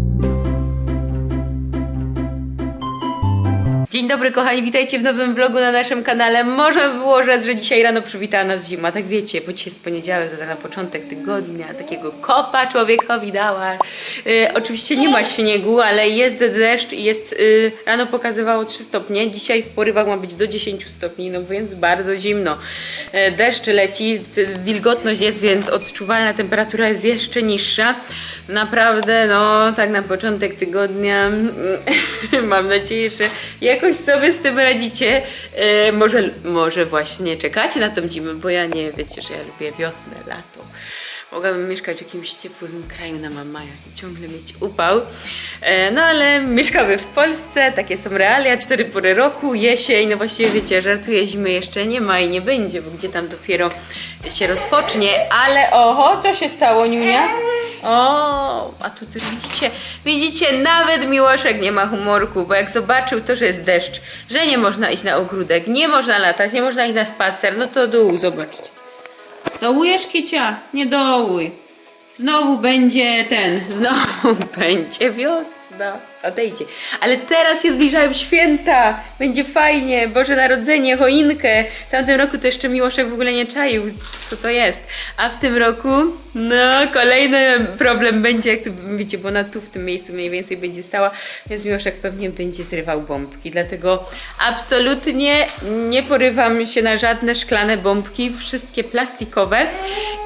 Thank you Dzień dobry kochani, witajcie w nowym vlogu na naszym kanale. Można by było rzec, że dzisiaj rano przywitała nas zima, tak wiecie, bo dzisiaj jest poniedziałek, to tak na początek tygodnia, takiego kopa człowiekowi dała. Y, oczywiście nie ma śniegu, ale jest deszcz i jest, y, rano pokazywało 3 stopnie, dzisiaj w porywach ma być do 10 stopni, no więc bardzo zimno. Y, deszcz leci, wilgotność jest, więc odczuwalna temperatura jest jeszcze niższa. Naprawdę, no tak na początek tygodnia mam nadzieję, że jakoś sobie z tym radzicie. E, może, może właśnie czekacie na tą zimę, bo ja nie, wiecie, że ja lubię wiosnę, lato. Mogłabym mieszkać w jakimś ciepłym kraju na Mamajach i ciągle mieć upał. E, no ale mieszkamy w Polsce, takie są realia, cztery pory roku, jesień, no właściwie wiecie, żartuję, zimy jeszcze nie ma i nie będzie, bo gdzie tam dopiero się rozpocznie, ale oho, co się stało, Niunia? O, a tu, widzicie, widzicie, nawet Miłoszek nie ma humorku, bo jak zobaczył to, że jest deszcz, że nie można iść na ogródek, nie można latać, nie można iść na spacer, no to dół, zobaczcie. Dołujesz kicia? Nie dołuj. Znowu będzie ten, znowu będzie wiosna. Odejdzie. Ale teraz się zbliżają święta. Będzie fajnie. Boże Narodzenie, choinkę. W tamtym roku to jeszcze Miłoszek w ogóle nie czaił, co to jest. A w tym roku, no, kolejny problem będzie, jak to wiecie, bo ona tu w tym miejscu mniej więcej będzie stała, więc Miłoszek pewnie będzie zrywał bombki. Dlatego absolutnie nie porywam się na żadne szklane bombki, wszystkie plastikowe.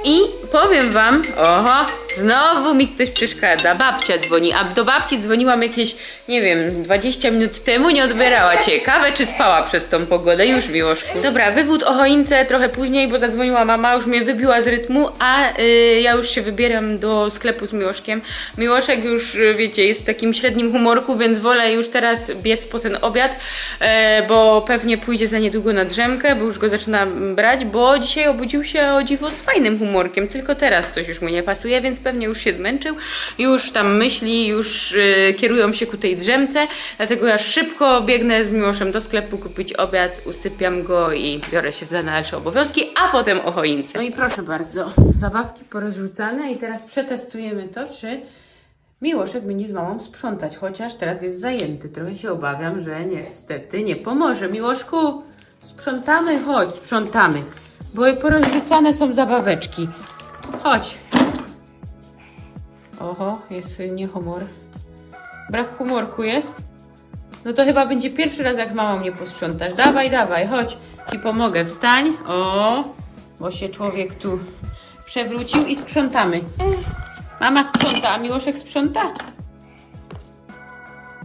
I powiem wam, oho, znowu mi ktoś przeszkadza. Babcia dzwoni, a do babci dzwoniłam jakieś, nie wiem, 20 minut temu, nie odbierała. Ciekawe, czy spała przez tą pogodę. Już miłoszku. Dobra, wywód o choince trochę później, bo zadzwoniła mama, już mnie wybiła z rytmu, a y, ja już się wybieram do sklepu z Miłoszkiem. Miłoszek już, y, wiecie, jest w takim średnim humorku, więc wolę już teraz biec po ten obiad, e, bo pewnie pójdzie za niedługo na drzemkę, bo już go zaczyna brać, bo dzisiaj obudził się o dziwo z fajnym humorkiem, tylko teraz coś już mu nie pasuje, więc pewnie już się zmęczył, już tam myśli, już y, kierują się ku tej drzemce, dlatego ja szybko biegnę z Miłoszem do sklepu kupić obiad, usypiam go i biorę się za dalsze obowiązki, a potem o choince. No i proszę bardzo, zabawki porozrzucane i teraz przetestujemy to, czy Miłoszek będzie z mamą sprzątać, chociaż teraz jest zajęty. Trochę się obawiam, że niestety nie pomoże. Miłoszku, sprzątamy? Chodź, sprzątamy. Bo porozrzucane są zabaweczki. Chodź. Oho, jest nie humor. Brak humorku jest? No to chyba będzie pierwszy raz, jak z mamą nie posprzątasz. Dawaj, dawaj, chodź. Ci pomogę. Wstań. O, bo się człowiek tu przewrócił i sprzątamy. Mama sprząta, a Miłoszek sprząta?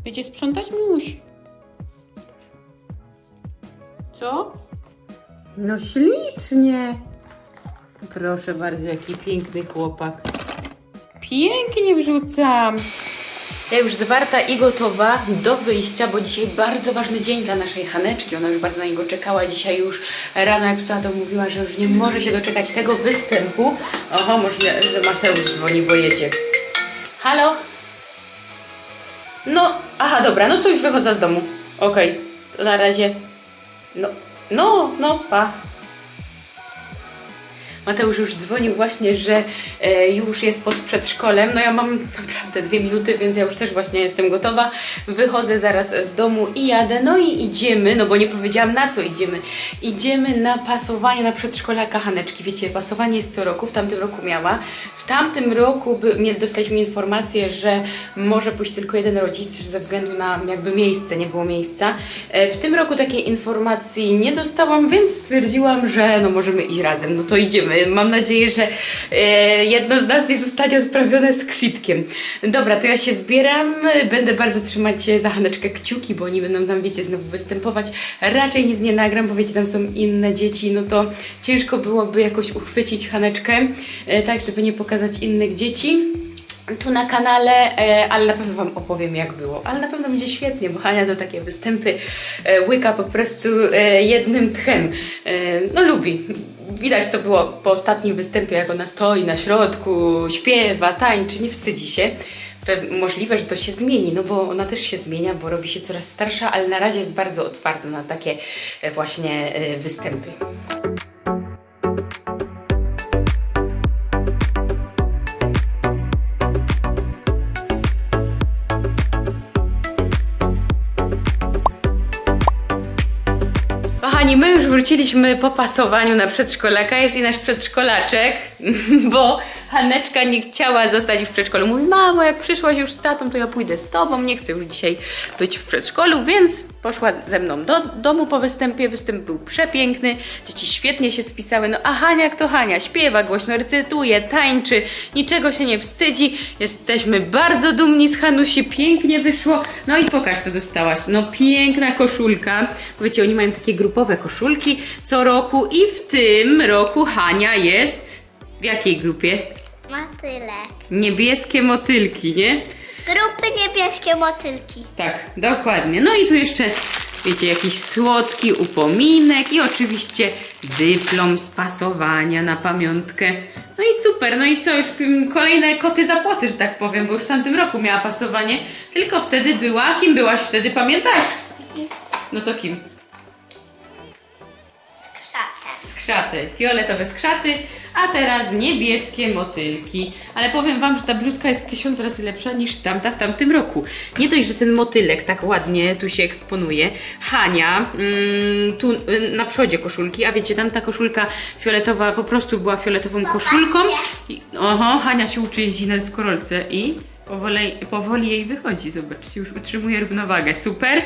Będzie sprzątać, Miłuś? Co? No ślicznie. Proszę bardzo, jaki piękny chłopak. Pięknie wrzucam. Ja już zwarta i gotowa do wyjścia, bo dzisiaj bardzo ważny dzień dla naszej Haneczki. Ona już bardzo na niego czekała. Dzisiaj już rano jak wstała, to mówiła, że już nie może się doczekać tego występu. Oho, może że Mateusz dzwoni, bo jedzie. Halo? No, aha, dobra, no to już wychodzę z domu. Okej, to na razie. No, no, no, pa. Mateusz już dzwonił właśnie, że e, już jest pod przedszkolem. No ja mam naprawdę dwie minuty, więc ja już też właśnie jestem gotowa. Wychodzę zaraz z domu i jadę. No i idziemy, no bo nie powiedziałam na co idziemy. Idziemy na pasowanie na przedszkolaka Haneczki. Wiecie, pasowanie jest co roku, w tamtym roku miała. W tamtym roku by, dostaliśmy informację, że może pójść tylko jeden rodzic ze względu na jakby miejsce, nie było miejsca. E, w tym roku takiej informacji nie dostałam, więc stwierdziłam, że no możemy iść razem. No to idziemy. Mam nadzieję, że e, jedno z nas nie zostanie odprawione z kwitkiem. Dobra, to ja się zbieram. Będę bardzo trzymać za Haneczkę kciuki, bo oni będą tam, wiecie, znowu występować. Raczej nic nie nagram, bo wiecie, tam są inne dzieci, no to ciężko byłoby jakoś uchwycić Haneczkę, e, tak, żeby nie pokazać innych dzieci tu na kanale, e, ale na pewno Wam opowiem jak było. Ale na pewno będzie świetnie, bo Hania to takie występy e, łyka po prostu e, jednym tchem. No lubi. Widać to było po ostatnim występie, jak ona stoi na środku, śpiewa, tańczy, nie wstydzi się. Możliwe, że to się zmieni, no bo ona też się zmienia, bo robi się coraz starsza, ale na razie jest bardzo otwarta na takie właśnie występy. Kochani, my już wróciliśmy po pasowaniu na przedszkolaka. Jest i nasz przedszkolaczek, bo Haneczka nie chciała zostać już w przedszkolu. Mówi, mamo, jak przyszłaś już z tatą, to ja pójdę z tobą. Nie chcę już dzisiaj być w przedszkolu, więc poszła ze mną do domu po występie. Występ był przepiękny. Dzieci świetnie się spisały. No a Hania jak to Hania, śpiewa głośno, recytuje, tańczy, niczego się nie wstydzi. Jesteśmy bardzo dumni z Hanusi, pięknie wyszło. No i pokaż, co dostałaś. No piękna koszulka. Powiecie, oni mają takie grupowe koszulki co roku i w tym roku Hania jest w jakiej grupie? Motylek. Niebieskie motylki, nie? Grupy niebieskie motylki. Tak, dokładnie. No i tu jeszcze, wiecie, jakiś słodki upominek i oczywiście dyplom z pasowania na pamiątkę. No i super, no i co, już kolejne koty zapłaty, że tak powiem, bo już w tamtym roku miała pasowanie, tylko wtedy była, kim byłaś wtedy, pamiętasz? No to kim? Skrzaty, fioletowe skrzaty, a teraz niebieskie motylki. Ale powiem Wam, że ta bluzka jest tysiąc razy lepsza niż tamta w tamtym roku. Nie dość, że ten motylek tak ładnie tu się eksponuje. Hania, mm, tu y, na przodzie koszulki, a wiecie, tamta koszulka fioletowa po prostu była fioletową koszulką. I, oho, Hania się uczy jeździć na deskorolce i powoli, powoli jej wychodzi, zobaczcie, już utrzymuje równowagę, super.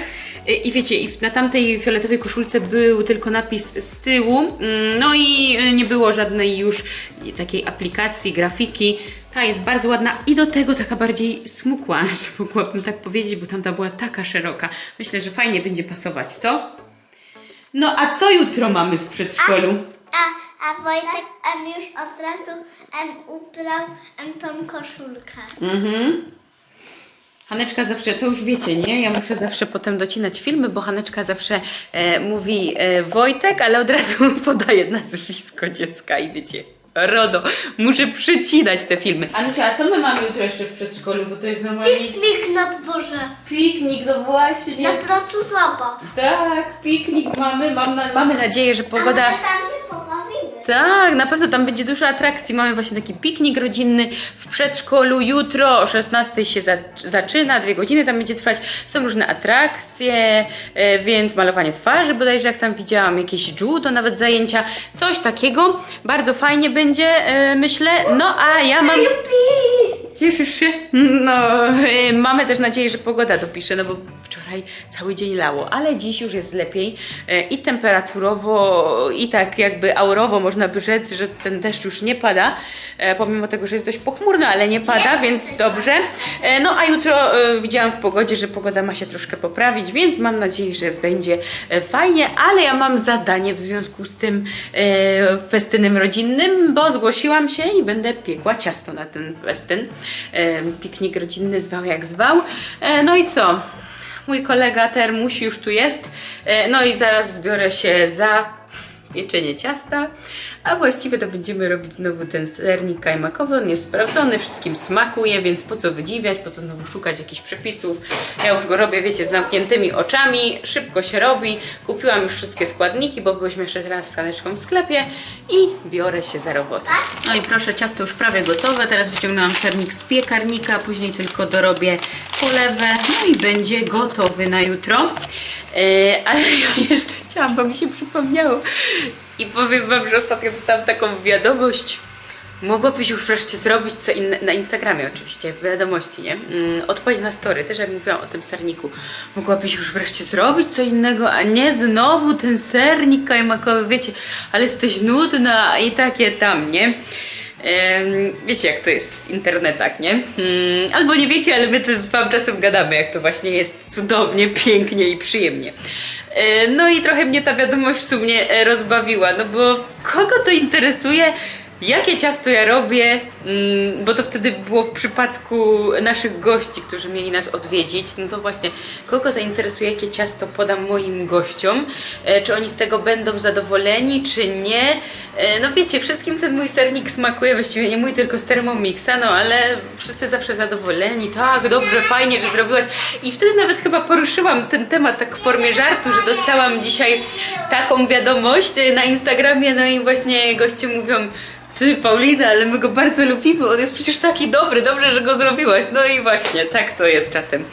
Y, I wiecie, na tamtej fioletowej koszulce był tylko napis z tyłu, mm, no i y, nie było żadnej już takiej aplikacji, grafiki. Ta jest bardzo ładna i do tego taka bardziej smukła, że mogłabym tak powiedzieć, bo tamta była taka szeroka. Myślę, że fajnie będzie pasować, co? No a co jutro mamy w przedszkolu? A, a Wojtek em, już od razu em, ubrał em, tą koszulkę. Mhm. Haneczka zawsze, to już wiecie, nie? Ja muszę zawsze potem docinać filmy, bo Haneczka zawsze e, mówi e, Wojtek, ale od razu podaje nazwisko dziecka i wiecie, RODO. Muszę przycinać te filmy. Anusia, a co my mamy jutro jeszcze w przedszkolu? Bo to jest normalnie Piknik na dworze. piknik, no właśnie. Na placu zabaw. Tak, piknik mamy. Mam na, mamy nadzieję, że pogoda... A my tam się pobawimy. Tak, na pewno tam będzie dużo atrakcji. Mamy właśnie taki piknik rodzinny w przedszkolu. Jutro o 16 się za, zaczyna, dwie godziny tam będzie trwać. Są różne atrakcje, e, więc malowanie twarzy bodajże, jak tam widziałam, jakieś judo, nawet zajęcia, coś takiego. Bardzo fajnie będzie, e, myślę. No a ja mam... Cieszysz się? No, e, mamy też nadzieję, że pogoda dopisze, no bo wczoraj cały dzień lało, ale dziś już jest lepiej e, i temperaturowo, i tak jakby aurowo można by rzec, że ten deszcz już nie pada, e, pomimo tego, że jest dość pochmurno, ale nie pada, więc dobrze. E, No a jutro widziałam w pogodzie, że pogoda ma się troszkę poprawić, więc mam nadzieję, że będzie e, fajnie, ale ja mam zadanie w związku z tym e, festynem rodzinnym, bo zgłosiłam się i będę piekła ciasto na ten festyn. Piknik rodzinny zwał jak zwał. E, no i co? Mój kolega Termuś już tu jest. E, no i zaraz zbiorę się za pieczenie ciasta, a właściwie to będziemy robić znowu ten sernik kajmakowy, on jest sprawdzony, wszystkim smakuje, więc po co wydziwiać, po co znowu szukać jakichś przepisów. Ja już go robię, wiecie, z zamkniętymi oczami, szybko się robi. Kupiłam już wszystkie składniki, bo byliśmy jeszcze teraz z Haneczką w sklepie i biorę się za robotę. No i proszę, ciasto już prawie gotowe, teraz wyciągnęłam sernik z piekarnika, później tylko dorobię polewę, no i będzie gotowy na jutro. E, ale ja jeszcze chciałam, bo mi się przypomniało i powiem Wam, że ostatnio dostałam taką wiadomość. Mogłabyś już wreszcie zrobić co inne, na Instagramie oczywiście, w wiadomości, nie? Mm, odpowiedź na story, też jak mówiłam o tym serniku. Mogłabyś już wreszcie zrobić co innego, a nie znowu ten sernik kajmakowy, wiecie, ale jesteś nudna i takie tam, nie? Wiecie jak to jest w internetach, nie? Mm, albo nie wiecie, ale my wam czasem gadamy, jak to właśnie jest cudownie, pięknie i przyjemnie. E, No i trochę mnie ta wiadomość w sumie e, rozbawiła, no bo kogo to interesuje, jakie ciasto ja robię, mm, bo to wtedy było w przypadku naszych gości, którzy mieli nas odwiedzić, no to właśnie, kogo to interesuje, jakie ciasto podam moim gościom, e, czy oni z tego będą zadowoleni, czy nie. E, No wiecie, wszystkim ten mój sernik smakuje, właściwie nie mój, tylko z Thermomixa, no ale wszyscy zawsze zadowoleni, tak, dobrze, fajnie, że zrobiłaś. I wtedy nawet chyba poruszyłam ten temat tak w formie żartu, że dostałam dzisiaj taką wiadomość na Instagramie, no i właśnie goście mówią, Ty, Paulina, ale my go bardzo lubimy. On jest przecież taki dobry. Dobrze, że go zrobiłaś. No i właśnie, tak to jest czasem.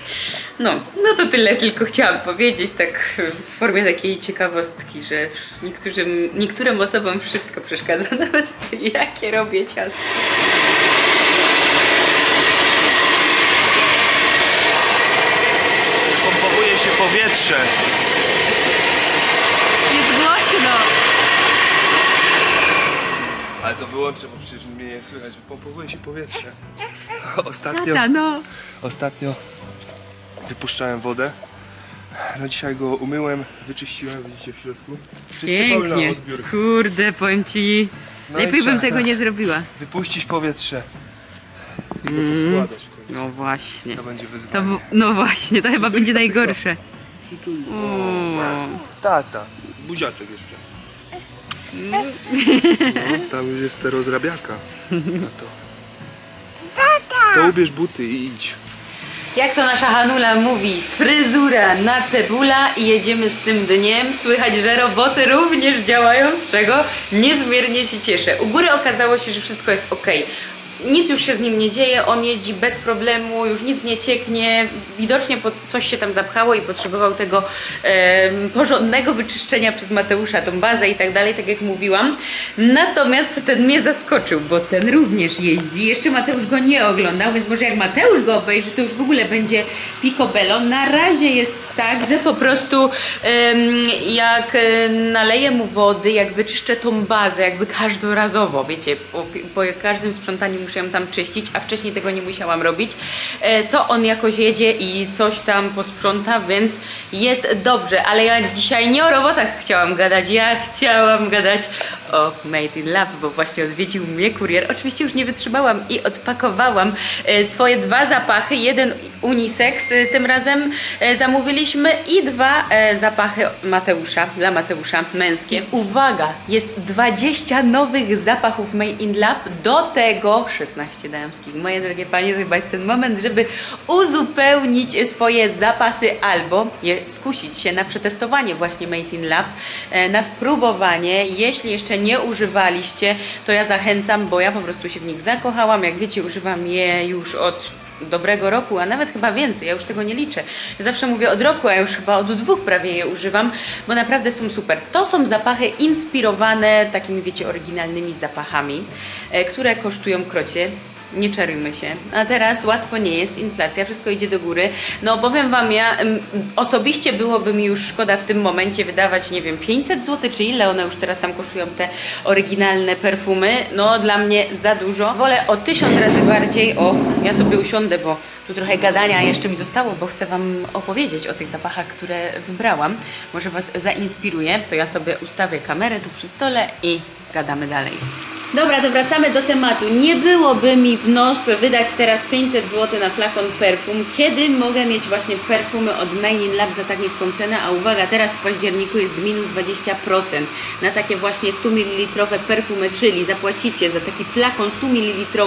No, no to tyle tylko chciałam powiedzieć, tak w formie takiej ciekawostki, że niektórym, niektórym osobom wszystko przeszkadza, nawet to, jakie robię ciasto. Pompowuje się powietrze. Jest głośno. Ale to wyłączę, bo przecież mnie nie słychać. Pompowuje się powietrze. Ostatnio, Tata, no. ostatnio wypuszczałem wodę. No dzisiaj go umyłem, wyczyściłem, widzicie w środku. Czysty Pięknie. odbiór. Kurde, powiem ci. No i Lepiej bym trzeba tego teraz nie zrobiła. Wypuścić powietrze. I go poskładać w końcu. No właśnie. To będzie To wyzwanie. w... No właśnie, to chyba będzie najgorsze. Przytulić. O. Tata. Buziaczek jeszcze. No, tam już jest te rozrabiaka. Na to. To ubierz buty i idź. Jak to nasza Hanula mówi, fryzura na cebula i jedziemy z tym dniem. Słychać, że roboty również działają, z czego niezmiernie się cieszę. U góry okazało się, że wszystko jest ok. Nic już się z nim nie dzieje, on jeździ bez problemu, już nic nie cieknie. Widocznie coś się tam zapchało i potrzebował tego em, porządnego wyczyszczenia przez Mateusza, tą bazę i tak dalej, tak jak mówiłam. Natomiast ten mnie zaskoczył, bo ten również jeździ. Jeszcze Mateusz go nie oglądał, więc może jak Mateusz go obejrzy, to już w ogóle będzie picobello. Na razie jest tak, że po prostu em, jak e, naleję mu wody, jak wyczyszczę tą bazę, jakby każdorazowo, wiecie, po, po każdym sprzątaniu muszę ją tam czyścić, a wcześniej tego nie musiałam robić, e, to on jakoś jedzie i coś tam posprząta, więc jest dobrze, ale ja dzisiaj nie o robotach chciałam gadać, ja chciałam gadać o Made in Lab, bo właśnie odwiedził mnie kurier. Oczywiście już nie wytrzymałam i odpakowałam e, swoje dwa zapachy, jeden unisex e, tym razem zamówiliśmy i dwa zapachy Mateusza, dla Mateusza, męskie. Uwaga, jest 20 nowych zapachów Made in Lab, do tego 16 damskich. Moje drogie panie, to chyba jest ten moment, żeby uzupełnić swoje zapasy albo je skusić się na przetestowanie właśnie Made in Lab, e, na spróbowanie. Jeśli jeszcze nie używaliście, to ja zachęcam, bo ja po prostu się w nich zakochałam. Jak wiecie, używam je już od dobrego roku, a nawet chyba więcej, ja już tego nie liczę. Ja zawsze mówię od roku, a już chyba od dwóch prawie je używam, bo naprawdę są super. To są zapachy inspirowane takimi, wiecie, oryginalnymi zapachami, e, które kosztują krocie. Nie czarujmy się. A teraz łatwo nie jest, inflacja, wszystko idzie do góry. No powiem Wam, ja em, osobiście byłoby mi już szkoda w tym momencie wydawać, nie wiem, 500 zł, czy ile one już teraz tam kosztują, te oryginalne perfumy. No dla mnie za dużo. Wolę o tysiąc razy bardziej, o, ja sobie usiądę, bo tu trochę gadania jeszcze mi zostało, bo chcę Wam opowiedzieć o tych zapachach, które wybrałam. Może Was zainspiruje, to ja sobie ustawię kamerę tu przy stole i gadamy dalej. Dobra, to wracamy do tematu. Nie byłoby mi w nos wydać teraz 500 zł na flakon perfum, kiedy mogę mieć właśnie perfumy od Main in Lab za tak niską cenę, a uwaga, teraz w październiku jest minus 20% na takie właśnie 100 ml perfumy, czyli zapłacicie za taki flakon 100 ml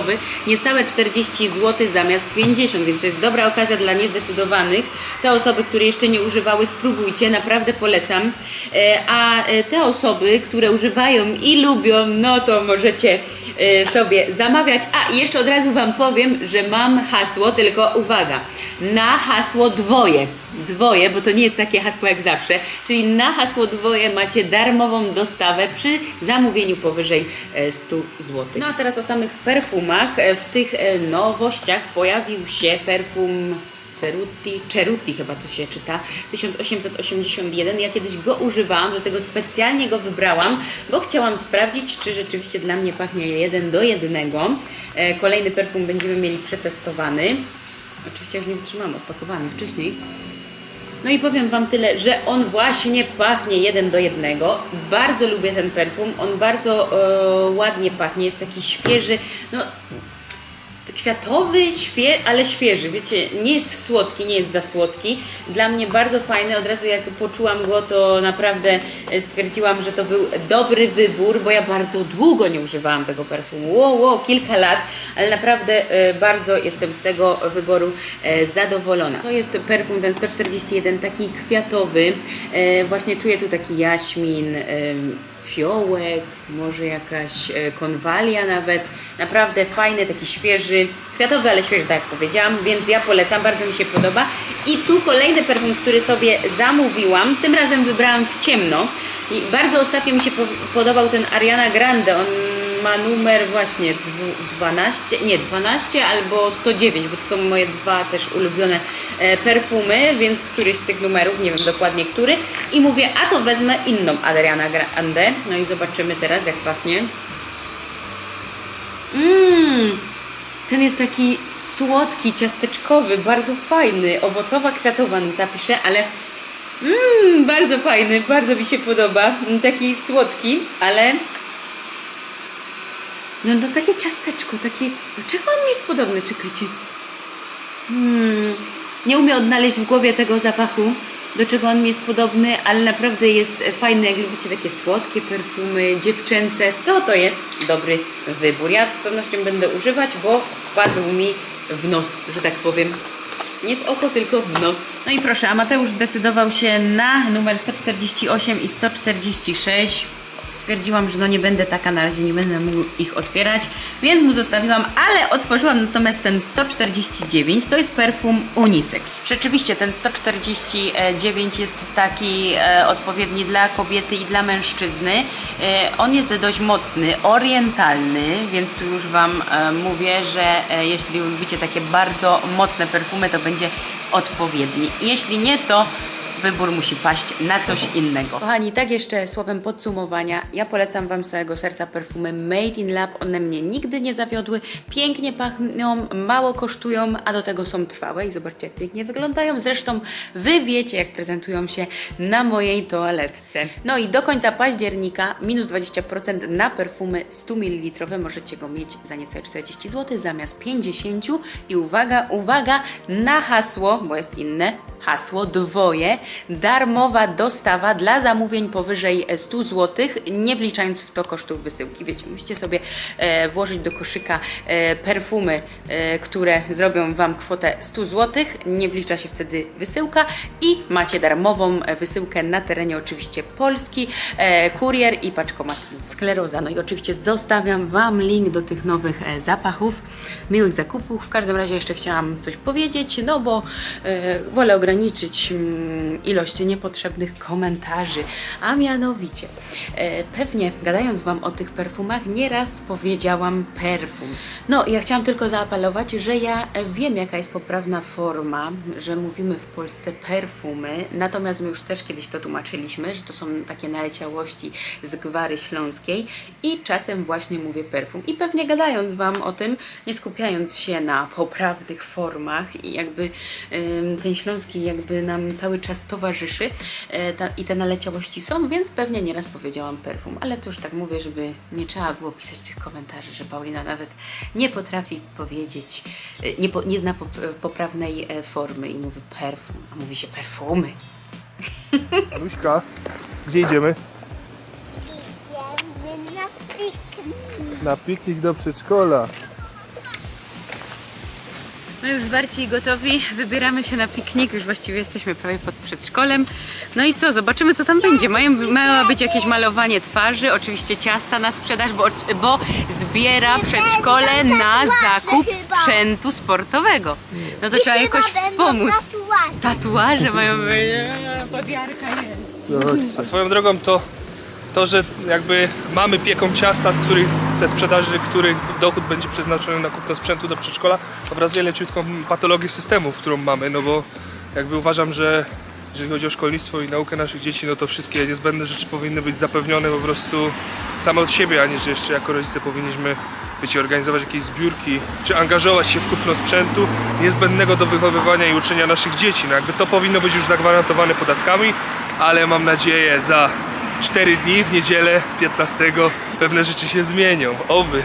niecałe 40 zł zamiast 50, więc to jest dobra okazja dla niezdecydowanych. Te osoby, które jeszcze nie używały, spróbujcie, naprawdę polecam. E, A e, te osoby, które używają i lubią, no to możecie e, sobie zamawiać. A i jeszcze od razu Wam powiem, że mam hasło, tylko uwaga, na hasło dwoje. Dwoje, bo to nie jest takie hasło jak zawsze, czyli na hasło dwoje macie darmową dostawę przy zamówieniu powyżej e, 100 zł. No a teraz o samych perfumach. E, W tych e, nowościach pojawił się perfum Ceruti, Ceruti chyba to się czyta, 1881. Ja kiedyś go używałam, do tego specjalnie go wybrałam, bo chciałam sprawdzić, czy rzeczywiście dla mnie pachnie jeden do jednego. E, Kolejny perfum będziemy mieli przetestowany. Oczywiście już nie wytrzymałam, odpakowany wcześniej. No i powiem Wam tyle, że on właśnie pachnie jeden do jednego. Bardzo lubię ten perfum. On bardzo e, ładnie pachnie, jest taki świeży. No, kwiatowy, świe, ale świeży, wiecie, nie jest słodki, nie jest za słodki. Dla mnie bardzo fajny, od razu jak poczułam go, to naprawdę e, stwierdziłam, że to był dobry wybór, bo ja bardzo długo nie używałam tego perfumu, wow, wow, kilka lat, ale naprawdę e, bardzo jestem z tego wyboru e, zadowolona. To jest perfum ten 141, taki kwiatowy, właśnie czuję tu taki jaśmin, fiołek, może jakaś e, konwalia nawet. Naprawdę fajny, taki świeży, kwiatowy, ale świeży, tak jak powiedziałam, więc ja polecam, bardzo mi się podoba. I tu kolejny perfum, który sobie zamówiłam, tym razem wybrałam w ciemno i bardzo ostatnio mi się po- podobał ten Ariana Grande, on ma numer właśnie dwu- 12, nie 12 albo 109, bo to są moje dwa też ulubione e, perfumy, więc któryś z tych numerów, nie wiem dokładnie który. I mówię, a to wezmę inną Adriana Grande. No i zobaczymy teraz jak pachnie. Mmm, ten jest taki słodki, ciasteczkowy, bardzo fajny, owocowa, kwiatowa nuta pisze, ale mmm, bardzo fajny, bardzo mi się podoba. Taki słodki, ale no to takie ciasteczko, takie... Czego on mi jest podobny? Czekajcie. Hmm, nie umiem odnaleźć w głowie tego zapachu, do czego on mi jest podobny, ale naprawdę jest fajny. Jak lubicie takie słodkie perfumy, dziewczęce, to to jest dobry wybór. Ja z pewnością będę używać, bo wpadł mi w nos, że tak powiem. Nie w oko, tylko w nos. No i proszę, a Mateusz zdecydował się na numer 148 i 146 stwierdziłam, że no nie będę taka na razie, nie będę mógł ich otwierać, więc mu zostawiłam, ale otworzyłam natomiast ten 149, to jest perfum unisex. Rzeczywiście ten 149 jest taki e, odpowiedni dla kobiety i dla mężczyzny. E, on jest dość mocny, orientalny, więc tu już Wam e, mówię, że e, jeśli lubicie takie bardzo mocne perfumy, to będzie odpowiedni. Jeśli nie, to wybór musi paść na coś innego. Kochani, tak jeszcze słowem podsumowania, ja polecam Wam z całego serca perfumy Made in Lab. One mnie nigdy nie zawiodły, pięknie pachną, mało kosztują, a do tego są trwałe i zobaczcie jak pięknie wyglądają. Zresztą Wy wiecie jak prezentują się na mojej toaletce. No i do końca października minus 20% na perfumy 100 ml. Możecie go mieć za niecałe 40 zł zamiast 50 i uwaga, uwaga na hasło, bo jest inne, hasło dwoje, darmowa dostawa dla zamówień powyżej 100 zł, nie wliczając w to kosztów wysyłki. Wiecie, musicie sobie e, włożyć do koszyka e, perfumy, e, które zrobią Wam kwotę 100 zł, nie wlicza się wtedy wysyłka i macie darmową wysyłkę na terenie oczywiście Polski, kurier i paczkomat skleroza. No i oczywiście zostawiam Wam link do tych nowych zapachów, miłych zakupów. W każdym razie jeszcze chciałam coś powiedzieć, no bo wolę ograniczyć mm, ilość niepotrzebnych komentarzy, a mianowicie e, pewnie gadając Wam o tych perfumach nieraz powiedziałam perfum. No ja chciałam tylko zaapelować, że ja wiem jaka jest poprawna forma, że mówimy w Polsce perfumy, natomiast my już też kiedyś to tłumaczyliśmy, że to są takie naleciałości z gwary śląskiej i czasem właśnie mówię perfum. I pewnie gadając Wam o tym, nie skupiając się na poprawnych formach i jakby ten śląski jakby nam cały czas towarzyszy e, ta, i te naleciałości są, więc pewnie nieraz powiedziałam perfum, ale to już tak mówię, żeby nie trzeba było pisać tych komentarzy, że Paulina nawet nie potrafi powiedzieć, e, nie, po, nie zna pop, poprawnej e, formy i mówi perfum, a mówi się perfumy. Luśka, gdzie idziemy? Idziemy na piknik. Na piknik do przedszkola. My już bardziej gotowi, wybieramy się na piknik, już właściwie jesteśmy prawie pod przedszkolem. No i co, zobaczymy co tam będzie. Mają, mają być jakieś malowanie twarzy, oczywiście ciasta na sprzedaż, bo, bo zbiera przedszkole na zakup sprzętu sportowego. No to trzeba jakoś wspomóc. Tatuaż. Tatuaże mają być, eee, podjarka jest. A swoją drogą to, to, że jakby mamy pieką ciasta, z których ze sprzedaży, których dochód będzie przeznaczony na kupno sprzętu do przedszkola, obrazuje leciutką patologię systemów, którą mamy, no bo jakby uważam, że jeżeli chodzi o szkolnictwo i naukę naszych dzieci, no to wszystkie niezbędne rzeczy powinny być zapewnione po prostu same od siebie, a nie, że jeszcze jako rodzice powinniśmy być organizować jakieś zbiórki, czy angażować się w kupno sprzętu niezbędnego do wychowywania i uczenia naszych dzieci. No jakby to powinno być już zagwarantowane podatkami, ale mam nadzieję za 4 dni, w niedzielę 15 pewne rzeczy się zmienią. Oby.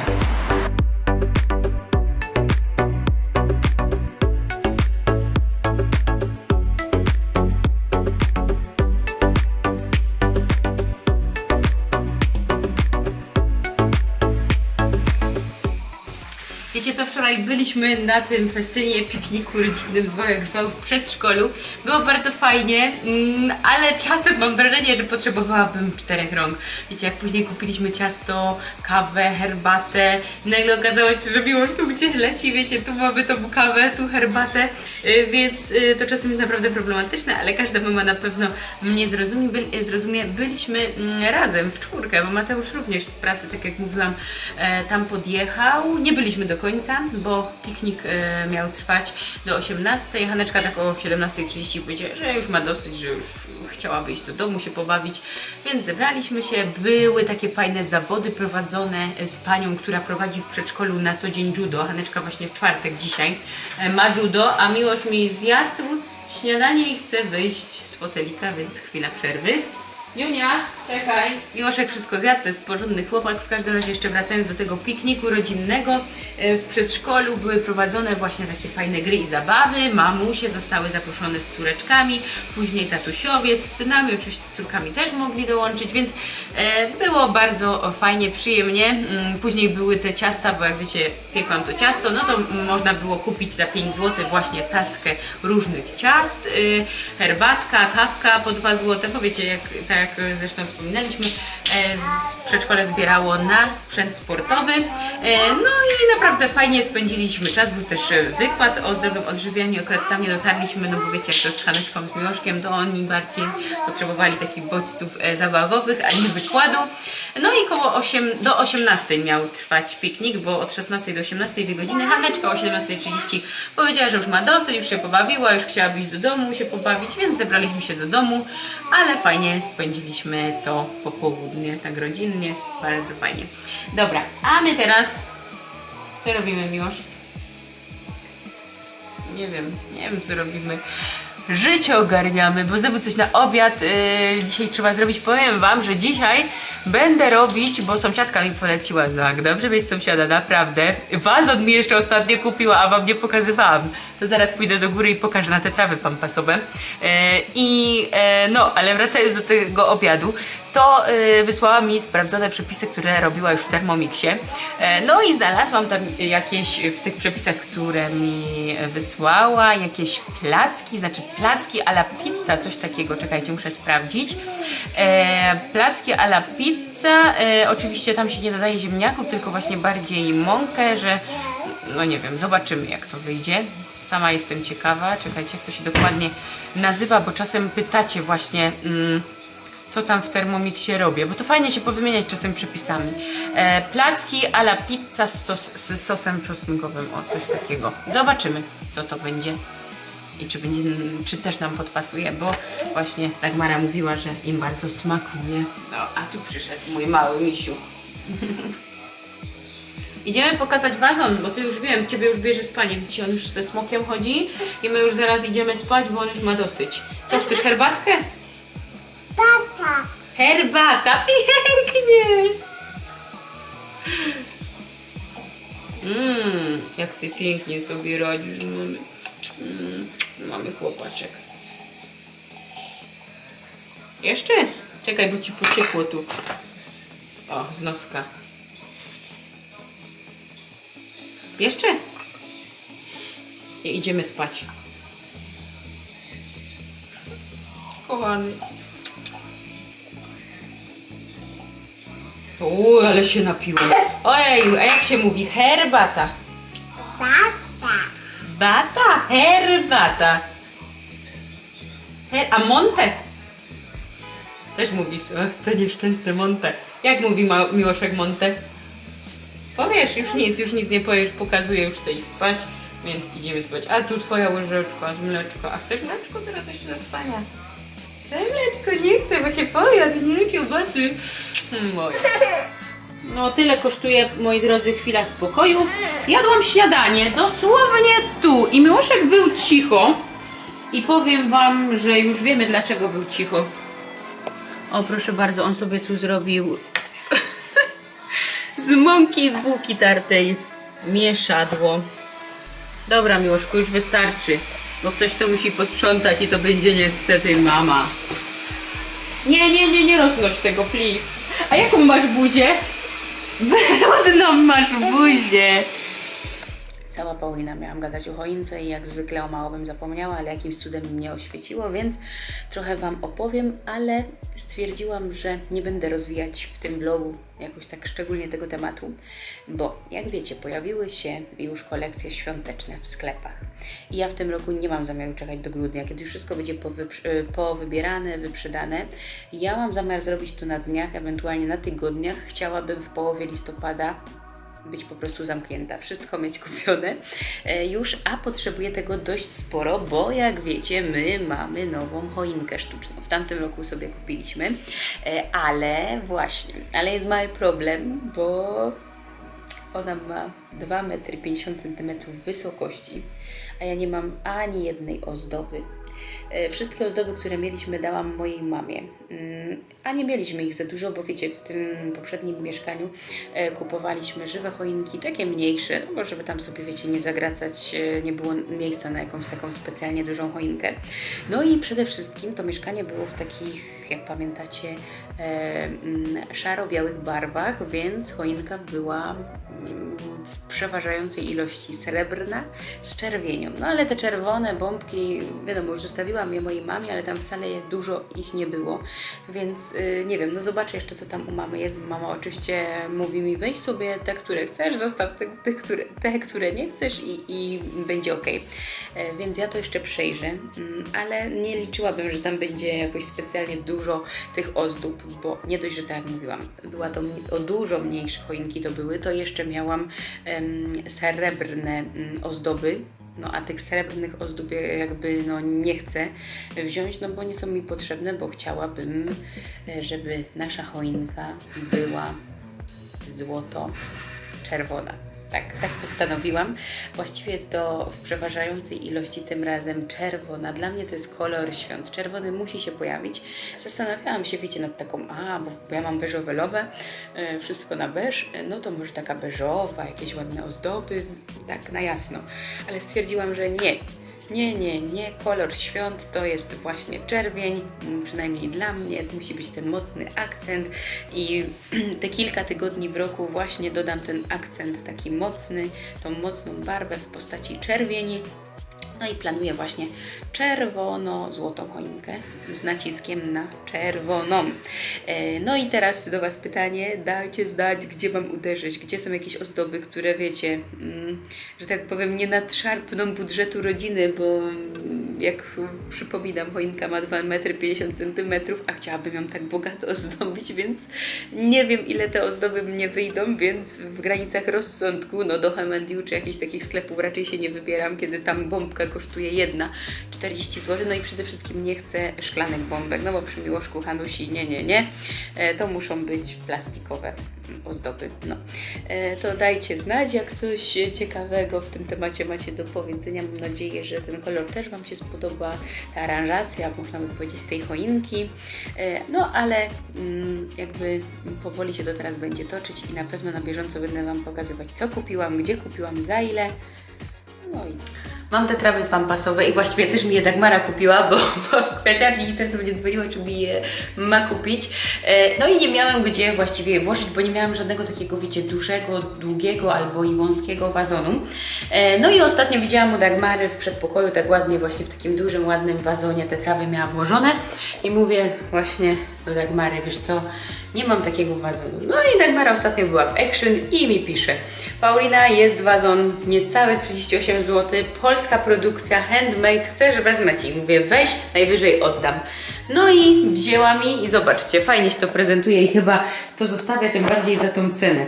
Wiecie, co, wczoraj byliśmy na tym festynie, pikniku rodzinnym, zwał jak zwał w przedszkolu. Było bardzo fajnie, mm, ale czasem mam wrażenie, że potrzebowałabym czterech rąk. Wiecie, jak później kupiliśmy ciasto, kawę, herbatę, nagle okazało się, że miłość tu gdzieś leci, wiecie, tu mamy tą kawę, tu herbatę, y, więc y, to czasem jest naprawdę problematyczne, ale każda mama na pewno mnie zrozumie. Byli, zrozumie. Byliśmy mm, razem w czwórkę, bo Mateusz również z pracy, tak jak mówiłam, e, tam podjechał. Nie byliśmy do końca, bo piknik e, miał trwać do 18. Haneczka tak o 17.30 powiedziała, że już ma dosyć, że już chciałaby iść do domu się pobawić, więc zebraliśmy się. Były takie fajne zawody prowadzone z panią, która prowadzi w przedszkolu na co dzień judo. Haneczka właśnie w czwartek dzisiaj e, ma judo, a Miłosz mi zjadł śniadanie i chce wyjść z fotelika, więc chwila przerwy. Junia, czekaj. Miłoszek wszystko zjadł, to jest porządny chłopak. W każdym razie jeszcze wracając do tego pikniku rodzinnego, e, w przedszkolu były prowadzone właśnie takie fajne gry i zabawy. Mamusie zostały zaproszone z córeczkami, później tatusiowie z synami, oczywiście z córkami też mogli dołączyć, więc e, było bardzo fajnie, przyjemnie. Mm, Później były te ciasta, bo jak wiecie, piekłam to ciasto, no to można było kupić za 5 zł właśnie tackę różnych ciast, y, herbatka, kawka po 2 zł, bo wiecie, jak, tak jak zresztą wspominaliśmy, e, z przedszkole zbierało na sprzęt sportowy. E, No i naprawdę fajnie spędziliśmy czas. Był też wykład o zdrowym odżywianiu. Akurat tam nie dotarliśmy, no bo wiecie, jak to z Haneczką, z Miłoszkiem, to oni bardziej potrzebowali takich bodźców e, zabawowych, a nie wykładu. No i koło 8, do 18 miał trwać piknik, bo od 16 do 18 dwie godziny. Haneczka o 17.30 powiedziała, że już ma dosyć, już się pobawiła, już chciała iść do domu się pobawić, więc zebraliśmy się do domu, ale fajnie spędziliśmy to popołudnie, tak rodzinnie, bardzo fajnie. Dobra, a my teraz co robimy, Miłosz? Nie wiem, nie wiem co robimy. Życie ogarniamy, bo znowu coś na obiad yy, dzisiaj trzeba zrobić. Powiem Wam, że dzisiaj będę robić, bo sąsiadka mi poleciła, tak, dobrze mieć sąsiada, naprawdę. Wazon mi jeszcze ostatnio kupiła, a Wam nie pokazywałam. To zaraz pójdę do góry i pokażę na te trawy pampasowe. Yy, I e, no, ale wracając do tego obiadu, to y, wysłała mi sprawdzone przepisy, które robiła już w Thermomixie. E, no i znalazłam tam jakieś w tych przepisach, które mi wysłała, jakieś placki, znaczy placki a la pizza, coś takiego. Czekajcie, muszę sprawdzić. E, placki a la pizza, e, oczywiście tam się nie dodaje ziemniaków, tylko właśnie bardziej mąkę, że no nie wiem, zobaczymy jak to wyjdzie. Sama jestem ciekawa. Czekajcie, jak to się dokładnie nazywa, bo czasem pytacie właśnie... Mm, co tam w Thermomixie robię, bo to fajnie się powymieniać czasem przepisami. E, placki a la pizza z, sos, z sosem czosnkowym, o coś takiego. Zobaczymy, co to będzie i czy, będzie, czy też nam podpasuje, bo właśnie Dagmara mówiła, że im bardzo smakuje. No, a tu przyszedł mój mały misiu. Idziemy pokazać wazon, bo ty już wiem, ciebie już bierze spanie. Widzicie, on już ze smokiem chodzi i my już zaraz idziemy spać, bo on już ma dosyć. Co, chcesz herbatkę? Tata. Herbata, pięknie! Mmm, jak ty pięknie sobie radzisz, mamy. Mm, mamy chłopaczek. Jeszcze? Czekaj, bo ci pociekło tu. O, z noska. Jeszcze? I idziemy spać. Kochany. Uuu, ale się napiłem. Ojeju, a jak się mówi? Herbata. Tata. Bata? Herbata. Her a Monte? Też mówisz, ach, to nieszczęsne Monte. Jak mówi ma Miłoszek Monte? Powiesz, już nic, już nic nie powiesz, pokazuję, już iść spać, więc idziemy spać. A tu twoja łyżeczka z mleczka. A chcesz mleczko teraz jeszcze do nie chcę, bo się pojadł, nie kiełbasy. Moje. No tyle kosztuje, moi drodzy, chwila spokoju. Jadłam śniadanie, dosłownie tu. I Miłoszek był cicho. I powiem wam, że już wiemy dlaczego był cicho. O, proszę bardzo, on sobie tu zrobił z mąki i z bułki tartej mieszadło. Dobra, Miłoszku, już wystarczy, bo ktoś to musi posprzątać i to będzie niestety mama. Nie, nie, nie, nie roznoś tego, please. A jaką masz buzię? Brudną masz buzię. Cała Paulina miałam gadać o choince i jak zwykle o mało bym zapomniała, ale jakimś cudem mnie oświeciło, więc trochę Wam opowiem, ale stwierdziłam, że nie będę rozwijać w tym vlogu jakoś tak szczególnie tego tematu, bo jak wiecie, pojawiły się już kolekcje świąteczne w sklepach. I ja w tym roku nie mam zamiaru czekać do grudnia, kiedy już wszystko będzie y, powybierane, wyprzedane. Ja mam zamiar zrobić to na dniach, ewentualnie na tygodniach. Chciałabym w połowie listopada być po prostu zamknięta, wszystko mieć kupione e, już, a potrzebuję tego dość sporo, bo jak wiecie, my mamy nową choinkę sztuczną. W tamtym roku sobie kupiliśmy, e, ale właśnie, ale jest mały problem, bo ona ma 2,50 m wysokości, a ja nie mam ani jednej ozdoby. E, Wszystkie ozdoby, które mieliśmy, dałam mojej mamie. Mm, A nie mieliśmy ich za dużo, bo wiecie, w tym poprzednim mieszkaniu e, kupowaliśmy żywe choinki, takie mniejsze, no bo żeby tam sobie, wiecie, nie zagracać, e, nie było miejsca na jakąś taką specjalnie dużą choinkę. No i przede wszystkim to mieszkanie było w takich, jak pamiętacie, e, mm, szaro-białych barwach, więc choinka była mm, w przeważającej ilości srebrna z czerwienią. No ale te czerwone bombki, wiadomo, już zostawiłam je mojej mamie, ale tam wcale dużo ich nie było, więc y, nie wiem, no zobaczę jeszcze co tam u mamy jest, mama oczywiście mówi mi weź sobie te, które chcesz, zostaw te, te, które, te które nie chcesz i, i będzie ok. E, Więc ja to jeszcze przejrzę, mm, ale nie liczyłabym, że tam będzie jakoś specjalnie dużo tych ozdób, bo nie dość, że tak jak mówiłam, była to o dużo mniejsze choinki to były, to jeszcze miałam em, srebrne mm, ozdoby, no a tych srebrnych ozdób ja- jakby no nie chcę wziąć, no bo nie są mi potrzebne, bo chciałabym, e, żeby nasza choinka była złoto-czerwona. Tak, tak postanowiłam. Właściwie to w przeważającej ilości tym razem czerwona. Dla mnie to jest kolor świąt. Czerwony musi się pojawić. Zastanawiałam się, wiecie, nad taką, a, bo ja mam beżowe, e, wszystko na beż, e, no to może taka beżowa, jakieś ładne ozdoby, tak na jasno. Ale stwierdziłam, że nie. Nie, nie, nie. Kolor świąt to jest właśnie czerwień, m, przynajmniej dla mnie. Musi być ten mocny akcent i te kilka tygodni w roku właśnie dodam ten akcent taki mocny, tą mocną barwę w postaci czerwieni. No i planuję właśnie czerwono-złotą choinkę z naciskiem na czerwoną. E, No i teraz do Was pytanie, dajcie znać, gdzie mam uderzyć, gdzie są jakieś ozdoby, które wiecie, mm, że tak powiem, nie nadszarpną budżetu rodziny, bo mm, jak przypominam, choinka ma 2,50 m, a chciałabym ją tak bogato ozdobić, więc nie wiem ile te ozdoby mnie wyjdą, więc w granicach rozsądku, no do Hemendiu czy jakichś takich sklepów raczej się nie wybieram, kiedy tam bombka kosztuje jedna 40 zł, no i przede wszystkim nie chcę szklanych bombek, no bo przy Miłoszku Hanusi nie, nie, nie, e, to muszą być plastikowe ozdoby, no. E, To dajcie znać, jak coś ciekawego w tym temacie macie do powiedzenia. Mam nadzieję, że ten kolor też Wam się spodoba, ta aranżacja, można by powiedzieć, tej choinki. E, No ale mm, jakby powoli się to teraz będzie toczyć i na pewno na bieżąco będę Wam pokazywać, co kupiłam, gdzie kupiłam, za ile. No i mam te trawy pampasowe i właściwie też mi je Dagmara kupiła, bo, w kwiaciarni też do mnie dzwoniła, czy mi je ma kupić. E, No i nie miałam gdzie właściwie je włożyć, bo nie miałam żadnego takiego, wiecie, dużego, długiego albo i wąskiego wazonu. E, No i ostatnio widziałam u Dagmary w przedpokoju, tak ładnie właśnie w takim dużym, ładnym wazonie te trawy miała włożone i mówię właśnie do Dagmary, wiesz co, nie mam takiego wazonu. No i Dagmara ostatnio była w Action i mi pisze Paulina, jest wazon niecałe 38 zł, polska produkcja, handmade, chcesz, wezmę Ci. Mówię, weź, najwyżej oddam. No i wzięła mi i zobaczcie, fajnie się to prezentuje i chyba to zostawia tym bardziej za tą cenę.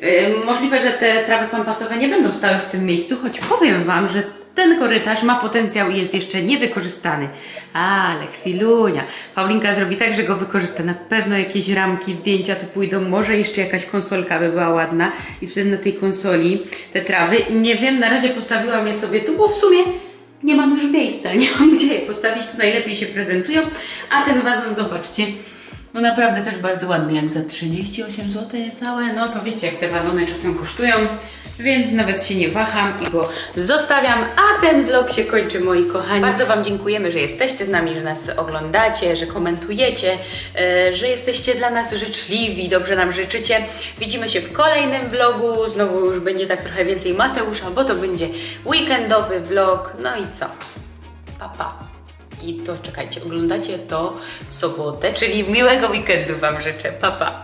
Yy, możliwe, że te trawy pampasowe nie będą stały w tym miejscu, choć powiem Wam, że ten korytarz ma potencjał i jest jeszcze niewykorzystany. Ale chwilunia. Paulinka zrobi tak, że go wykorzysta. Na pewno jakieś ramki, zdjęcia tu pójdą. Może jeszcze jakaś konsolka by była ładna. I wtedy na tej konsoli te trawy. Nie wiem, na razie postawiłam je sobie tu, bo w sumie nie mam już miejsca. Nie mam gdzie je postawić. Tu najlepiej się prezentują. A ten wazon, zobaczcie. No naprawdę też bardzo ładny, jak za 38 zł niecałe, no to wiecie jak te wazony czasem kosztują, więc nawet się nie waham i go zostawiam, a ten vlog się kończy moi kochani. Bardzo Wam dziękujemy, że jesteście z nami, że nas oglądacie, że komentujecie, e, że jesteście dla nas życzliwi, dobrze nam życzycie. Widzimy się w kolejnym vlogu, znowu już będzie tak trochę więcej Mateusza, bo to będzie weekendowy vlog, no i co? Pa, pa. I to czekajcie, oglądacie to w sobotę, czyli miłego weekendu Wam życzę. Pa, pa.